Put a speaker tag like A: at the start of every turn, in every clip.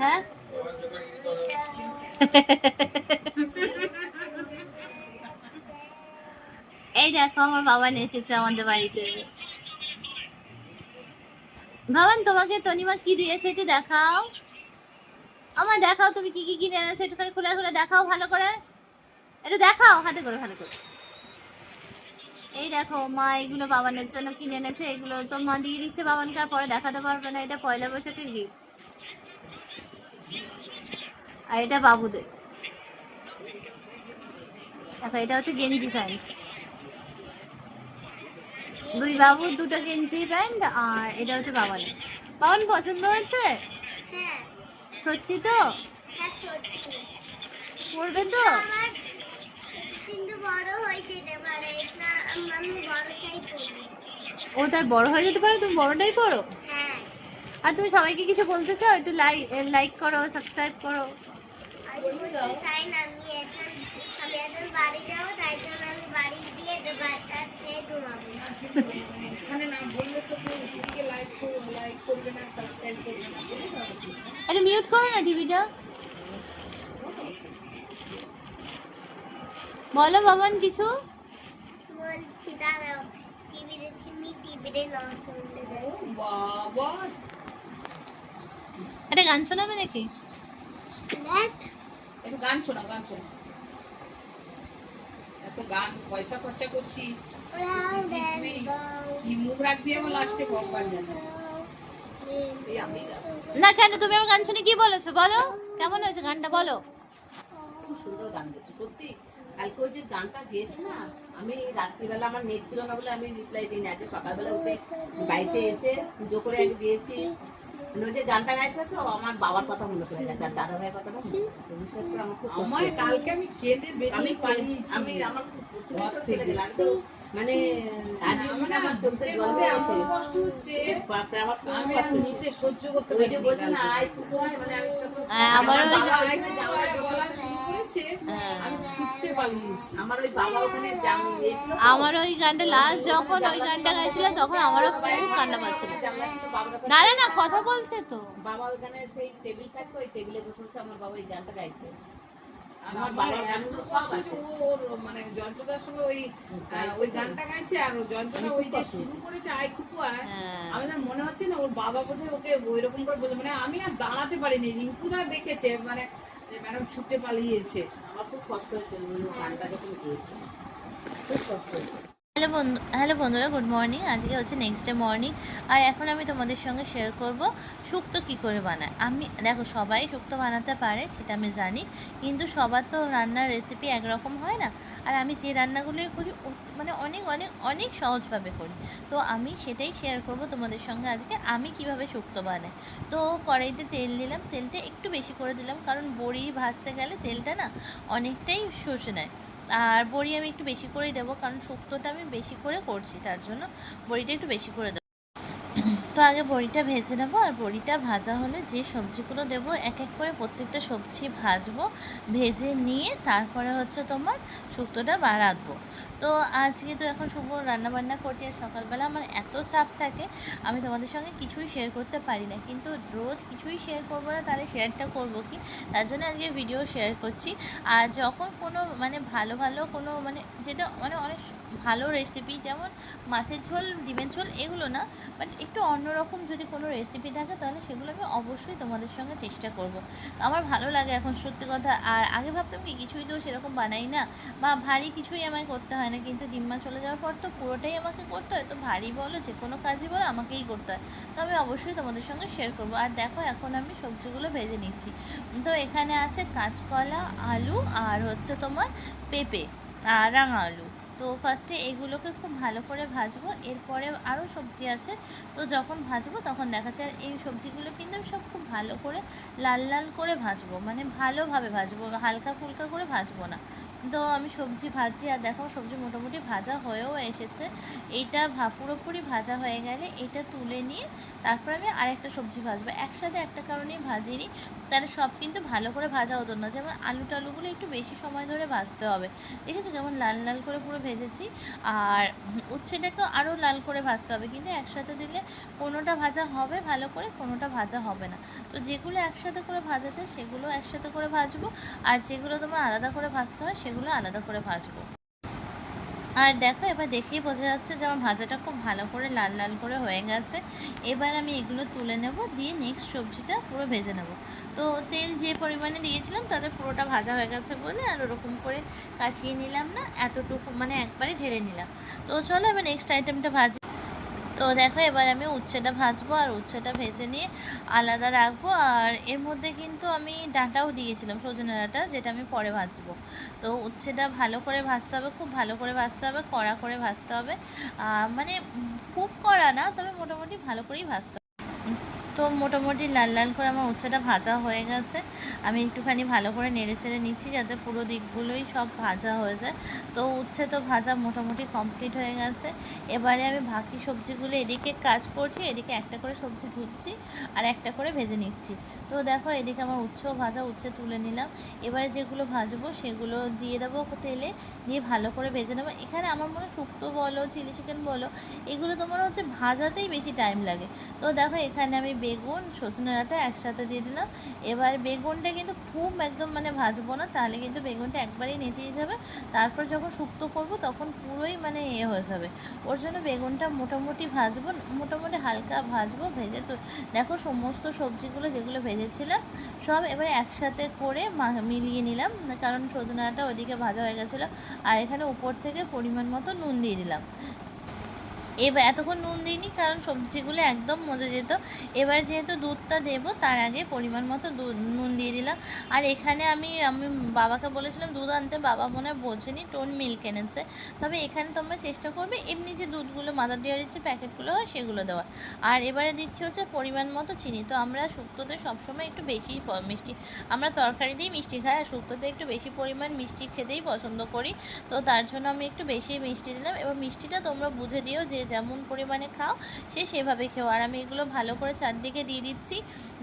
A: হ্যাঁ? এই দেখো, আমার বাবা এসেছে আমাদের বাড়িতে। ভাবান, তোমাকে তনিমা কি দিয়েছে একটু দেখাও। আমার দেখাও তুমি কি কি কিনে এনেছো, একটুখানি খুলে খুলে দেখাও ভালো করে। একটু দেখাও, হাতে করে ভালো করে। এই দেখো মা এগুলো বাবানের জন্য কিনে এনেছে এগুলো তো মা দিয়ে দিচ্ছে বাবানকে আর পরে দেখাতে পারবে না এটা পয়লা বৈশাখের গিফট আর এটা বাবুদের। দেখো এটা হচ্ছে গেঞ্জি প্যান্ট। দুই বাবু দুটো গেঞ্জি প্যান্ট আর এটা হচ্ছে বাবানের। বাবান পছন্দ হয়েছে?
B: হ্যাঁ।
A: সত্যি তো?
B: হ্যাঁ
A: পড়বে তো? ও তাই বড় হয়ে যেতে পারে? তুমি বড়টাই পড়ো?
B: হ্যাঁ।
A: আর তুমি সবাইকে কিছু বলতে চাও? একটু লাইক লাইক করো সাবস্ক্রাইব করো।
C: মানে?
A: একটু মিউট করো না টিভিটা। বলো বাবান কিছু?
B: বলছি দাঁড়াও। টিভি দেখে নি টিভিতে শুনতে যাচ্ছি
C: বাবা।
A: একটা গান শোনাবে নাকি?
C: গান শোনা গান শোনা। এত গান পয়সা খরচা করছি। কি মুখ রাখবি আমার লাস্টে ভগবান জানে। আমি
A: না। কেন তুমি আমার গান শুনে কি বলেছ? বলো। কেমন হয়েছে গানটা? বলো।
D: খুব সুন্দর গান গেছে সত্যি। কালকে ওই যে গানটা গেয়েছে না আমি রাত্রিবেলা আমার নেট ছিল না বলে আমি রিপ্লাই দিই না সকালবেলা উঠে বাড়িতে এসে পুজো করে আমি দিয়েছি। মানে যে গানটা গাইছে তো আমার বাবার কথা মনে পড়ে গেছে আর দাদা ভাইয়ের কথাটা মনে বিশ্বাস করে আমার খুব
C: আমার কালকে আমি কেঁদে
D: আমি আমি আমার খুব প্রচুর
C: ঘর
D: কষ্ট
C: থেকে।
D: লেগে লাগতো। মানে
C: মানে
D: আমার
C: কষ্ট হচ্ছে আমি সহ্য করতে
D: ওই যে
C: পারি
D: না আয় মানে আমি
A: আমারও
D: আমার
A: ওই-
D: ওইখানে হ্যাঁ। আমার ওই
A: ওই গানটা লাস্ট যখন ওই গানটা গাইছিলাম তখন আমারও খুব কান্না পাচ্ছিল। না রে না কথা বলছে তো।
D: বাবা ওখানে সেই টেবিল থাকতো ওই টেবিলে বসে বসে আমার বাবা এই গানটা গাইছে।
C: আমার
D: আমার বাবার গান তো সব আছে।
C: ওর মানে সঙ্গে ওই ওই গানটা গাইছে আর ও ওই যে শুরু করেছে আই খুকু আয়
A: হ্যাঁ।
C: মনে হচ্ছে না ওর বাবা বোধহয় ওকে ওই রকম করে বলে মানে আমি আর দাঁড়াতে পারিনি রিঙ্কুদা দেখেছে মানে ম্যাডাম ছুটে পালিয়েছে।
D: আমার খুব কষ্ট হয়েছে গানটা যখন গিয়েছে খুব কষ্ট হয়েছে
A: হ্যালো বন্ধু, হ্যালো বন্ধুরা, গুড মর্নিং। আজকে হচ্ছে নেক্সট ডে মর্নিং আর এখন আমি তোমাদের সঙ্গে শেয়ার করব শুক্তো কি করে বানায়। আমি, দেখো, সবাই শুক্তো বানাতে পারে, সেটা আমি জানি। কিন্তু সবার তো রান্নার রেসিপি একরকম হয় না। আর আমি যে রান্নাগুলোই করি মানে অনেক অনেক অনেক সহজভাবে করি। তো আমি সেটাই শেয়ার করব তোমাদের সঙ্গে আজকে, আমি কীভাবে শুক্তো বানাই। তো কড়াইতে তেল দিলাম, তেলটা একটু বেশি করে দিলাম, কারণ বড়ি ভাজতে গেলে তেলটা না অনেকটাই শোষে নেয়। আর বড়ি আমি একটু বেশি করেই দেবো, কারণ শুক্তোটা আমি বেশি করে করছি, তার জন্য বড়িটা একটু বেশি করে দেবো। তো আগে বড়িটা ভেজে নেব, আর বড়িটা ভাজা হলে যে সবজিগুলো দেবো, এক এক করে প্রত্যেকটা সবজি ভাজবো, ভেজে নিয়ে তারপরে হচ্ছে তোমার শুক্তোটা বা তো আজকে তো এখন শুভ রান্নাবান্না করছি, আর সকালবেলা আমার এত চাপ থাকে, আমি তোমাদের সঙ্গে কিছুই শেয়ার করতে পারি না। কিন্তু রোজ কিছুই শেয়ার করব না, তাহলে শেয়ারটা করব কি? তার জন্য আজকে ভিডিও শেয়ার করছি। আর যখন কোনো মানে ভালো ভালো কোনো মানে যেটা মানে অনেক ভালো রেসিপি যেমন মাছের ঝোল, ডিমের ঝোল, এগুলো না বাট একটু অন্যরকম যদি কোনো রেসিপি থাকে তাহলে সেগুলো আমি অবশ্যই তোমাদের সঙ্গে চেষ্টা করব। আমার ভালো লাগে এখন সত্যি কথা। আর আগে ভাবতাম কি, কিছুই তো সেরকম বানাই না। বা ভারী কিছুই আমায় করতে হয় না। কিন্তু ডিম্মা চলে যাওয়ার পর তো পুরোটাই আমাকে করতে হয়। তো ভারী বলো, যে কোনো কাজই বলো, আমাকেই করতে হয়। তো আমি অবশ্যই তোমাদের সঙ্গে শেয়ার করব। আর দেখো, এখন আমি সবজিগুলো ভেজে নিচ্ছি। তো এখানে আছে কাঁচকলা, আলু আর হচ্ছে তোমার পেঁপে আর রাঙা আলু। তো ফার্স্টে এগুলোকে খুব ভালো করে ভাজবো। এরপরে আরও সবজি আছে, তো যখন ভাজবো তখন দেখাচ্ছে আর এই সবজিগুলো কিন্তু আমি সব খুব ভালো করে লাল লাল করে ভাজবো। মানে ভালোভাবে ভাজবো, হালকা ফুলকা করে ভাজবো না। তো আমি সবজি ভাজি, আর দেখো সবজি মোটামুটি ভাজা হয়েও এসেছে। এইটা ভা- পুরোপুরি ভাজা হয়ে গেলে এটা তুলে নিয়ে তারপর আমি আরেকটা সবজি ভাজবো। একসাথে একটা কারণেই ভাজিনি, তাহলে সব কিন্তু ভালো করে ভাজা হতো না। যেমন আলু টালুগুলো একটু বেশি সময় ধরে ভাজতে হবে। দেখেছ? যেমন লাল লাল করে পুরো ভেজেছি। আর উচ্ছেটাকেও আরও লাল করে ভাজতে হবে। কিন্তু একসাথে দিলে কোনোটা ভাজা হবে ভালো করে, কোনোটা ভাজা হবে না। তো যেগুলো একসাথে করে ভাজা যায় সেগুলো একসাথে করে ভাজবো। আর যেগুলো তোমার আলাদা করে ভাজতে হয় সেগুলো আলাদা করে ভাজবো। আর দেখো, এবার দেখেই বোঝা যাচ্ছে যে আমার ভাজাটা খুব ভালো করে লাল লাল করে হয়ে গেছে। এবার আমি এগুলো তুলে নেব, দিয়ে নেক্সট সবজিটা পুরো ভেজে নেব। তো তেল যে পরিমাণে দিয়েছিলাম, তাতে পুরোটা ভাজা হয়ে গেছে বলে আর ওরকম করে কাছিয়ে নিলাম না, এতটুকু মানে একবারে ঢেলে নিলাম। তো চলো এবার নেক্সট আইটেমটা ভাজি। তো দেখো, এবার আমি উচ্ছেটা ভাজবো আর উচ্ছেটা ভেজে নিয়ে আলাদা রাখব। আর এর মধ্যে কিন্তু আমি ডাঁটাও দিয়েছিলাম, সজনে ডাঁটা, যেটা আমি পরে ভাজবো। তো উচ্ছেটা ভালো করে ভাজতে হবে, খুব ভালো করে ভাজতে হবে, কড়া করে ভাজতে হবে। মানে খুব কড়া না, তবে মোটামুটি ভালো করেই ভাজতে তো মোটামুটি লাল লাল করে আমার উচ্ছেটা ভাজা হয়ে গেছে। আমি একটুখানি ভালো করে নেড়ে চেড়ে নিচ্ছি যাতে পুরো দিকগুলোই সব ভাজা হয়ে যায়। তো উচ্ছে তো ভাজা মোটামুটি কমপ্লিট হয়ে গেছে। এবারে আমি বাকি সবজিগুলো এদিকে কাজ করছি, এদিকে একটা করে সবজি ধুচ্ছি আর একটা করে ভেজে নিচ্ছি। তো দেখো এদিকে আমার উচ্ছেও ভাজা, উচ্ছে তুলে নিলাম। এবারে যেগুলো ভাজবো সেগুলো দিয়ে দেবো তেলে, দিয়ে ভালো করে ভেজে নেব। এখানে আমার মনে শুক্তো বলো, চিলি চিকেন বলো, এগুলো তোমার হচ্ছে ভাজাতেই বেশি টাইম লাগে। তো দেখো এখানে আমি বেগুন, সজনে ডাঁটা একসাথে দিয়ে দিলাম। এবার বেগুনটা কিন্তু খুব একদম মানে ভাজবো না, তাহলে কিন্তু বেগুনটা একবারেই নেতিয়ে যাবে। তারপর যখন শুক্তো করব, তখন পুরোই মানে এ হয়ে যাবে। ওর জন্য বেগুনটা মোটামুটি ভাজবো, মোটামুটি হালকা ভাজবো, ভেজে তো দেখো সমস্ত সবজিগুলো যেগুলো ভেজেছিলাম, সব এবারে একসাথে করে মিলিয়ে নিলাম। কারণ সজনাটা ওইদিকে ভাজা হয়ে গেছিল, আর এখানে উপর থেকে পরিমাণ মতো নুন দিয়ে দিলাম। এবার এতক্ষণ নুন দিইনি, কারণ সবজিগুলো একদম মজে যেত। এবার যেহেতু দুধটা দেবো, তার আগে পরিমাণ মতো নুন দিয়ে দিলাম। আর এখানে আমি আমি বাবাকে বলেছিলাম, দুধ আনতে বাবা মনে হয় বোঝেনি, টোন মিল্ক এনেছে। তবে এখানে তোমরা চেষ্টা করবে, এমনি যে দুধগুলো মাদার ডেয়ারির যে প্যাকেটগুলো হয় সেগুলো দেওয়ার। আর এবারে দিচ্ছি হচ্ছে পরিমাণ মতো চিনি। তো আমরা শুক্তোতে সবসময় একটু বেশি মিষ্টি, আমরা তরকারি দিয়েই মিষ্টি খাই, আর শুক্তোতে একটু বেশি পরিমাণ মিষ্টি খেতেই পছন্দ করি। তো তার জন্য আমি একটু বেশি মিষ্টি দিলাম। এবার মিষ্টিটা তোমরা বুঝে দিও যে যেমন পরিমাণে খাও, সে সেভাবে খেও। আর আমি এগুলো ভালো করে চারদিকে দিয়ে দিচ্ছি।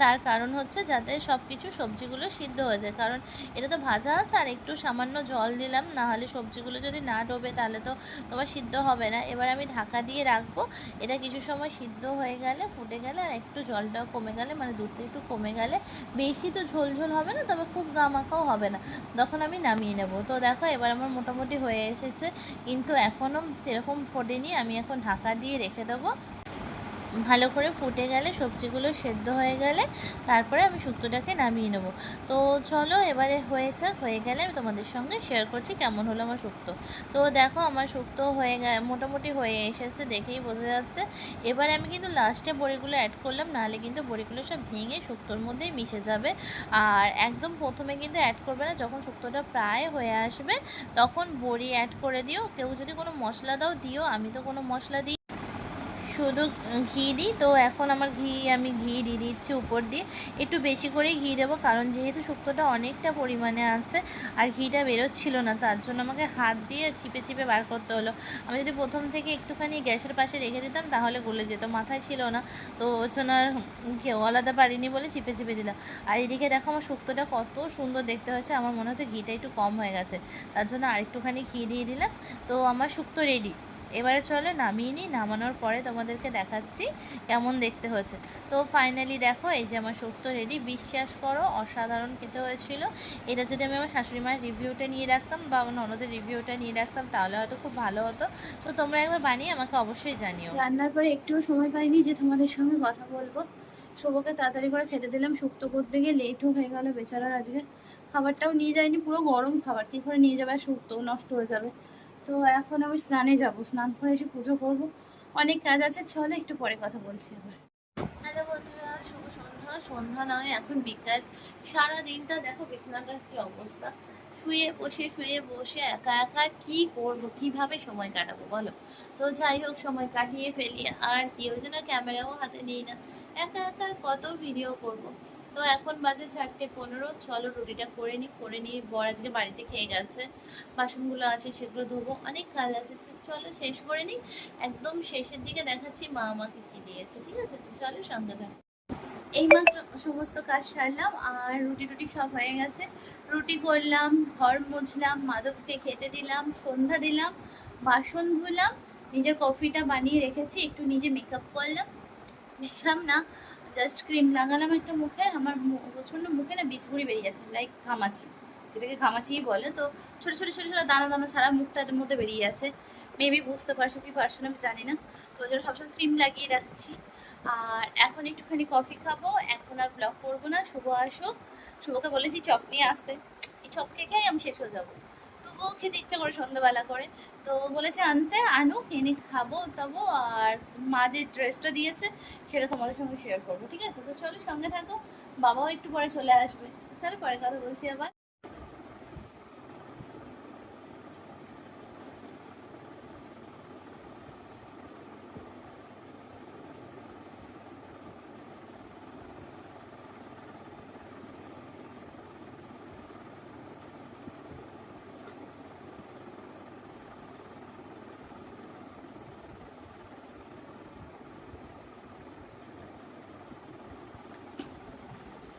A: তার কারণ হচ্ছে যাতে সব কিছু সবজিগুলো সিদ্ধ হয়ে যায়। কারণ এটা তো ভাজা আছে আর একটু সামান্য জল দিলাম না হলে সবজিগুলো যদি না ডোবে তাহলে তো তোমার সিদ্ধ হবে না। এবার আমি ঢাকা দিয়ে রাখব। এটা কিছু সময় সিদ্ধ হয়ে গেলে, ফুটে গেলে আর একটু জলটাও কমে গেলে মানে দুধটা একটু কমে গেলে বেশি তো ঝোল ঝোল হবে না, তবে খুব গামাখাও হবে না। তখন আমি নামিয়ে নেব। তো দেখো এবার আমার মোটামুটি হয়ে এসেছে। কিন্তু এখনও সেরকম ফোটেনি। আমি এখন ঢাকা দিয়ে রেখে দেবো। ভালো করে ফুটে গেলে, সবজিগুলো সেদ্ধ হয়ে গেলে তারপরে আমি শুক্তোটাকে নামিয়ে নেব। তো চলো এবারে হয়েছে হয়ে গেলে আমি তোমাদের সঙ্গে শেয়ার করছি কেমন হলো আমার শুক্তো তো দেখো আমার শুক্তো হয়ে মোটামুটি হয়ে এসেছে দেখেই বোঝা যাচ্ছে। এবারে আমি কিন্তু লাস্টে বড়িগুলো অ্যাড করলাম, নাহলে কিন্তু বড়িগুলো সব ভেঙে শুক্তোর মধ্যেই মিশে যাবে। আর একদম প্রথমে কিন্তু অ্যাড করবে না, যখন শুক্তোটা প্রায় হয়ে আসবে, তখন বড়ি অ্যাড করে দিও। কেউ যদি কোনো মশলা দাও, দিও। আমি তো কোনো মশলা দিই শুধু ঘি দিই। তো এখন আমার ঘি, আমি ঘি দিয়ে দিচ্ছি উপর দিয়ে। একটু বেশি করেই ঘি দেবো, কারণ যেহেতু শুক্তোটা অনেকটা পরিমাণে আছে আর ঘিটা বেরোচ্ছিল না, তার জন্য আমাকে হাত দিয়ে চিপে চিপে বার করতে হলো। আমি যদি প্রথম থেকে একটুখানি গ্যাসের পাশে রেখে দিতাম, তাহলে গলে যেত, মাথায় ছিল না। তো আর কেউ আলাদা পারিনি বলে চিপে চিপে দিলাম। আর এদিকে দেখো আমার শুক্তোটা কত সুন্দর দেখতে হয়েছে, আমার মনে হচ্ছে ঘিটা একটু কম হয়ে গেছে। তার জন্য আরেকটুখানি ঘি দিয়ে দিলাম। তো আমার শুক্তো রেডি এবারে চলে নামিয়ে নিই, নামানোর পরে তোমাদেরকে দেখাচ্ছি কেমন দেখতে হয়েছে। তো ফাইনালি দেখো, এই যে আমার শুক্তো রেডি বিশ্বাস করো, অসাধারণ খেতে হয়েছিল। এটা যদি আমি আমার শাশুড়ি মায়ের রিভিউটা নিয়ে রাখতাম বা আমার ননদের রিভিউটা নিয়ে রাখতাম, তাহলে হয়তো খুব ভালো হতো। তো তোমরা একবার বানিয়ে আমাকে অবশ্যই জানিও।
E: রান্নার পরে একটুও সময় পাইনি যে তোমাদের সঙ্গে কথা বলব। শুভকে তাড়াতাড়ি করে খেতে দিলাম, শুক্তো করতে গিয়ে লেটও হয়ে গেল বেচারার আজকে। খাবারটাও নিয়ে যায়নি, পুরো গরম খাবার। কী করে নিয়ে যাবে? শুক্তো নষ্ট হয়ে যাবে। তো এখন আমি স্নানে যাব। স্নান করে এসে পুজো করব। অনেক কাজ আছে, চলো একটু পরে কথা বলছি আবার।
A: হ্যালো বন্ধুরা, শুভ সন্ধ্যা। সন্ধ্যা নয়, এখন বিকাল। সারা দিনটা দেখো বিছানাটার কি অবস্থা। শুয়ে বসে শুয়ে বসে একা একা কি করব, কীভাবে সময় কাটাবো বলো? তো যাই হোক, সময় কাটিয়ে ফেলি। আর কি ওই জন্য ক্যামেরাও হাতে নিই না। একা একা কত ভিডিও করব। তো এখন বাজে চারটে পনেরো। চলো রুটিটা করে নিই করে নিয়ে বর আজকে বাড়িতে খেয়ে গেছে। বাসনগুলো আছে, সেগুলো ধোবো। অনেক কাজ আছে চলো শেষ করে নিই একদম শেষের দিকে দেখাচ্ছি মা আমাকে কি দিয়েছে, ঠিক আছে? তো চলো সঙ্গে থাকো। এইমাত্র সমস্ত কাজ সারলাম, আর রুটি টুটি সব হয়ে গেছে। রুটি করলাম, ঘর মুছলাম, মাধবকে খেতে দিলাম, সন্ধ্যা দিলাম, বাসন ধুলাম, নিজের কফিটা বানিয়ে রেখেছি, একটু নিজে মেকআপ করলাম। মেকআপ না জাস্ট ক্রিম লাগালাম একটা মুখে, আমার প্রচণ্ড মুখে না বিচগুড়ি বেরিয়ে যাচ্ছে লাইক ঘামাচি। যেটাকে ঘামাচিই বলে, তো ছোটো ছোটো ছোটো ছোটো দানা দানা ছাড়া মুখটার মধ্যে বেরিয়ে যাচ্ছে মেবি বুঝতে পারছ কি পারছ না, আমি জানি না। তো ওই জন্য সবসময় ক্রিম লাগিয়ে রাখছি। আর এখন একটুখানি কফি খাব, এখন আর ব্লগ করব না, শুভ আসো। শুভকে বলেছি চপ নিয়ে আসতে। এই চপ খেয়ে আমি শেষ হয়ে যাব। তবুও খেতে ইচ্ছা করে সন্ধ্যাবেলা করে। তো বলেছে, আনতে আনো এনে খাব তবু, আর মা যে ড্রেসটা দিয়েছে, সেটা তোমাদের সঙ্গে শেয়ার করব। ঠিক আছে? তো চলো সঙ্গে থাকো, বাবাও একটু পরে চলে আসবে। চলো পরে কথা বলছি আবার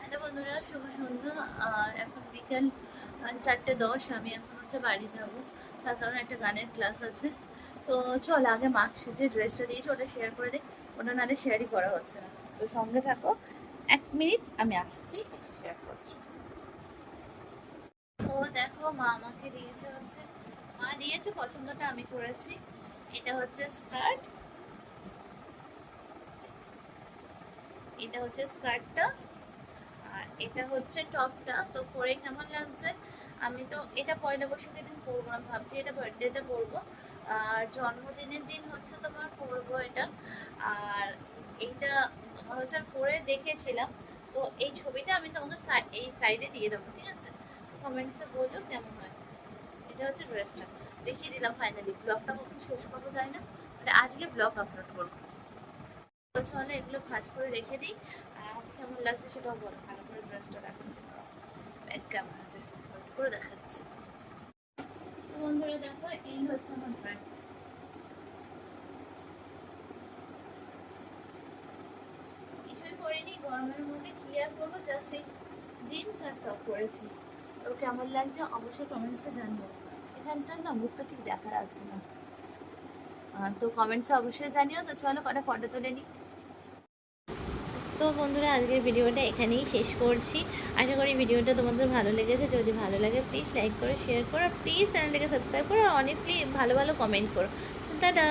A: হ্যালো বন্ধুরা শুভ সন্ধ্যা। আর এখন বিকেল চারটে দশ আমি এখন হচ্ছে বাড়ি যাব। তার কারণ একটা গানের ক্লাস আছে। তো চল আগে মা যে ড্রেসটা দিয়েছি ওটা শেয়ার করে দিই ওটা নাহলে শেয়ারই করা হচ্ছে না। তো সঙ্গে থাকো। এক মিনিট আমি আসছি। এসে শেয়ার করছি। তো দেখো মা আমাকে দিয়েছে হচ্ছে মা দিয়েছে পছন্দটা আমি করেছি। এটা হচ্ছে স্কার্ট এটা হচ্ছে স্কার্টটা এটা হচ্ছে টপটা। তো পরে কেমন লাগছে? আমি তো এটা পয়লা বৈশাখের দিন পরবো না, ভাবছি এটা বার্থডেতে পরবো। আর জন্মদিনের দিন হচ্ছে তোমার পরবো এটা। আর এইটা তোমার হচ্ছে পরে দেখেছিলাম। তো এই ছবিটা আমি তোমাকে এই সাইডে দিয়ে দেবো, ঠিক আছে? কমেন্টসে বলো কেমন হয়েছে। এটা হচ্ছে ড্রেসটা দেখিয়ে দিলাম ফাইনালি ব্লগটা কখন শেষ করব তাই না মানে আজকে ব্লগ আপলোড করব। তো চলো এগুলো ভাজ করে রেখে দিই। আর কেমন লাগছে সেটাও বলো। ভালো করে দেখাচ্ছি তো বন্ধুরা দেখো, এই হচ্ছে আমার কিছুই করিনি, গরমের মধ্যে কি আর করব? জাস্ট এই জিন্স আর টপ করেছি তো কেমন লাগছে অবশ্যই কমেন্টসে জানব এখানটার না মুখটা ঠিক দেখা যাচ্ছে না। তো কমেন্টসে অবশ্যই জানিও। তো চলো কটা ফটো তুলে নিই। তো বন্ধুরা, আজকের ভিডিওটা এখানেই শেষ করছি। আশা করি ভিডিওটা তোমাদের ভালো লেগেছে। যদি ভালো লাগে প্লিজ লাইক করো শেয়ার করো প্লিজ চ্যানেলটাকে সাবস্ক্রাইব করো। অনেক প্লিজ ভালো ভালো কমেন্ট করো। টাটা